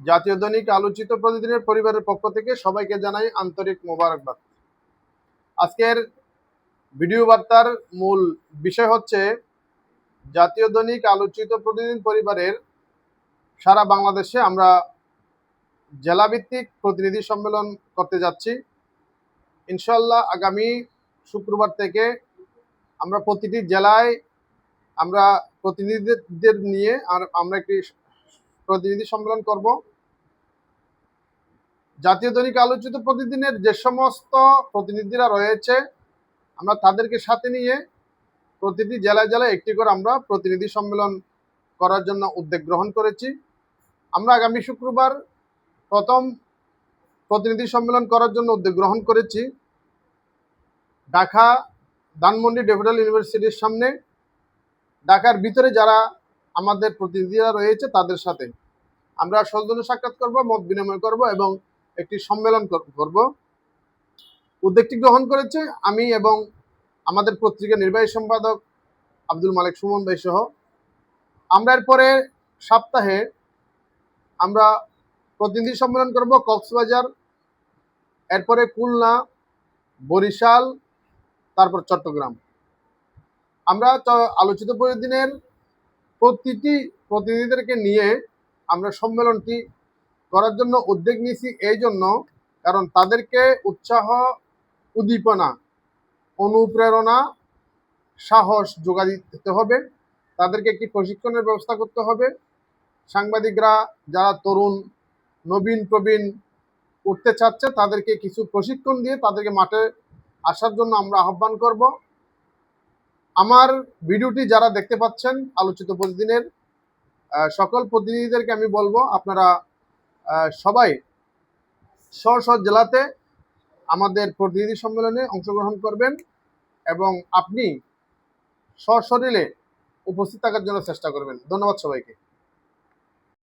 জাতীয় দৈনিক আলোচিত প্রতিদিনের পরিবারের পক্ষ থেকে সবাইকে জানাই আন্তরিক মোবারকবাদ। আজকের ভিডিও বার্তার মূল বিষয় হচ্ছে, জাতীয় দৈনিক আলোচিত প্রতিদিন পরিবারের সারা বাংলাদেশে আমরা জেলাভিত্তিক প্রতিনিধি সম্মেলন করতে যাচ্ছি। ইনশাল্লাহ আগামী শুক্রবার থেকে আমরা প্রতিটি জেলায় আমরা প্রতিনিধিদের নিয়ে আর আমরা একটি প্রতিনিধি সম্মেলন করব। জাতীয় দৈনিক আলোচিত প্রতিদিনের যে সমস্ত প্রতিনিধিরা রয়েছে, আমরা তাদেরকে সাথে নিয়ে প্রতিটি জেলায় জেলায় একটি করে আমরা প্রতিনিধি সম্মেলন করার জন্য উদ্যোগ গ্রহণ করেছি। আমরা আগামী শুক্রবার প্রথম প্রতিনিধি সম্মেলন করার জন্য উদ্যোগ গ্রহণ করেছি। ঢাকা ধানমন্ডি ডেভিটাল ইউনিভার্সিটির সামনে। ঢাকার ভিতরে যারা আমাদের প্রতিনিধিরা রয়েছে তাদের সাথে। আমরা সৌজন্য সাক্ষাৎ করব, মত বিনিময় করব এবং একটি সম্মেলন কর- করব। উদ্যোগটি গ্রহণ করেছে আমি এবং আমাদের পত্রিকার নির্বাহী সম্পাদক আব্দুল মালিক সুমন ভাই সহ। আমরা এরপরে সপ্তাহে আমরা প্রতিনিধি সম্মেলন করব কক্সবাজার, এরপরে খুলনা, বরিশাল, তারপর চট্টগ্রাম। আমরা আলোচিত প্রতিদিনের প্রতিটি প্রতিনিধিদেরকে নিয়ে আমরা সম্মেলনটি করার জন্য উদ্যোগ নিয়েছি। এই জন্য কারণ তাদেরকে উৎসাহ, উদ্দীপনা, অনুপ্রেরণা, সাহস যোগা দিতে হবে। তাদেরকে একটি প্রশিক্ষণের ব্যবস্থা করতে হবে। সাংবাদিকরা, যারা তরুণ, নবীন, প্রবীণ উঠতে চাচ্ছে, তাদেরকে কিছু প্রশিক্ষণ দিয়ে তাদেরকে মাঠে আসার জন্য আমরা আহ্বান করব। আমার ভিডিওটি যারা দেখতে পাচ্ছেন আলোচিত প্রতিদিনের সকল প্রতিনিধিদেরকে আমি বলব আপনারা সবাই স্ব স্ব জেলাতে আমাদের প্রতিনিধি সম্মেলনে অংশগ্রহণ করবেন এবং আপনি স্বশরীরে উপস্থিত থাকার জন্য চেষ্টা করবেন। ধন্যবাদ সবাইকে।